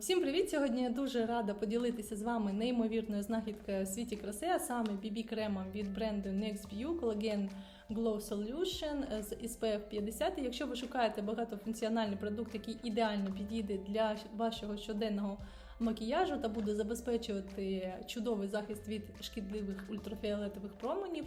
Всім привіт! Сьогодні я дуже рада поділитися з вами неймовірною знахідкою в світі краси, а саме BB кремом від бренду NextView Collagen Glow Solution з SPF 50. Якщо ви шукаєте багатофункціональний продукт, який ідеально підійде для вашого щоденного макіяжу та буде забезпечувати чудовий захист від шкідливих ультрафіолетових променів,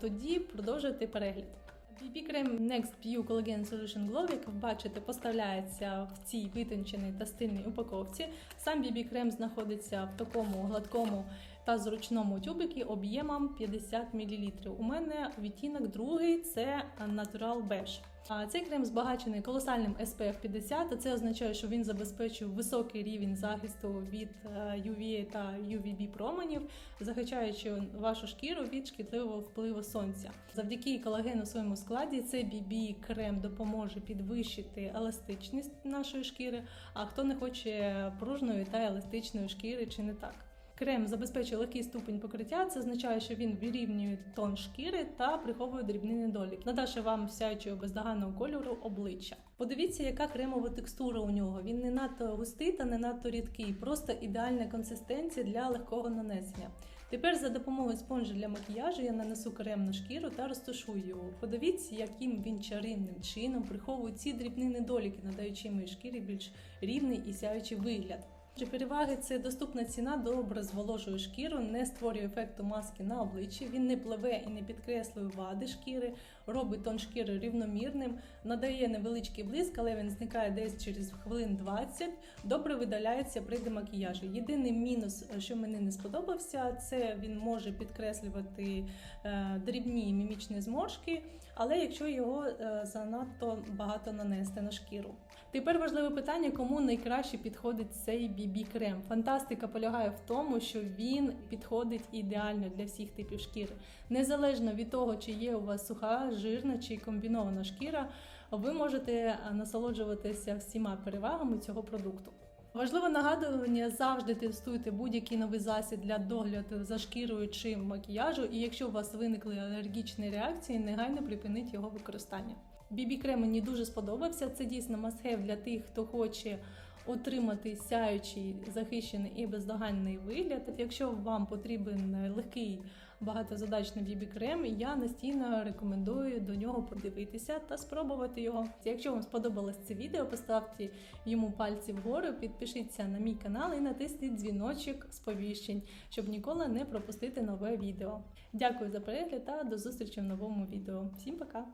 тоді продовжуйте перегляд. BB крем Next View Collagen Solution Glow, як ви бачите, поставляється в цій витонченій та стильній упаковці. Сам BB крем знаходиться в такому гладкому та зручному тюбикі об'ємом 50 мл. У мене відтінок другий це Natural Beige. Цей крем збагачений колосальним SPF 50, а це означає, що він забезпечує високий рівень захисту від е, UVA та UVB променів, захищаючи вашу шкіру від шкідливого впливу сонця. Завдяки колагену своєму складі цей BB крем допоможе підвищити еластичність нашої шкіри. А хто не хоче пружної та еластичної шкіри, чи не так? Крем забезпечує легкий ступень покриття. Це означає, що він вирівнює тон шкіри та приховує дрібний недолік, надавши вам сяючого бездоганного кольору обличчя. Подивіться, яка кремова текстура у нього. Він не надто густий та не надто рідкий, просто ідеальна консистенція для легкого нанесення. Тепер за допомогою спонжа для макіяжу я нанесу крем на шкіру та розташую його. Подивіться, яким він чарівним чином приховує ці дрібні недоліки, надаючи моїй шкірі більш рівний і сяючий вигляд. Чи переваги це доступна ціна добре зволожує шкіру, не створює ефекту маски на обличчі, він не пливе і не підкреслює вади шкіри, робить тон шкіри рівномірним, надає невеличкий блиск, але він зникає десь через хвилин 20, добре видаляється при демакіяжі. Єдиний мінус, що мені не сподобався, це він може підкреслювати е, дрібні мімічні зморшки, але якщо його е, занадто багато нанести на шкіру. Тепер важливе питання, кому найкраще підходить цей BB крем. Фантастика полягає в тому, що він підходить ідеально для всіх типів шкіри. Незалежно від того, чи є у вас суха, жирна чи комбінована шкіра, ви можете насолоджуватися всіма перевагами цього продукту. Важливе нагадування завжди тестуйте будь-який новий засіб для догляду за шкірою чи макіяжу, і якщо у вас виникли алергічні реакції, негайно припиніть його використання. BB крем мені дуже сподобався. Це дійсно мастхев для тих, хто хоче отримати сяючий, захищений і бездоганний вигляд. Якщо вам потрібен легкий багатозадачний BB крем, я настійно рекомендую до нього подивитися та спробувати його. Якщо вам сподобалось це відео, поставте йому пальці вгору, підпишіться на мій канал і натисніть дзвіночок сповіщень, щоб ніколи не пропустити нове відео. Дякую за перегляд та до зустрічі в новому відео. Всім пока!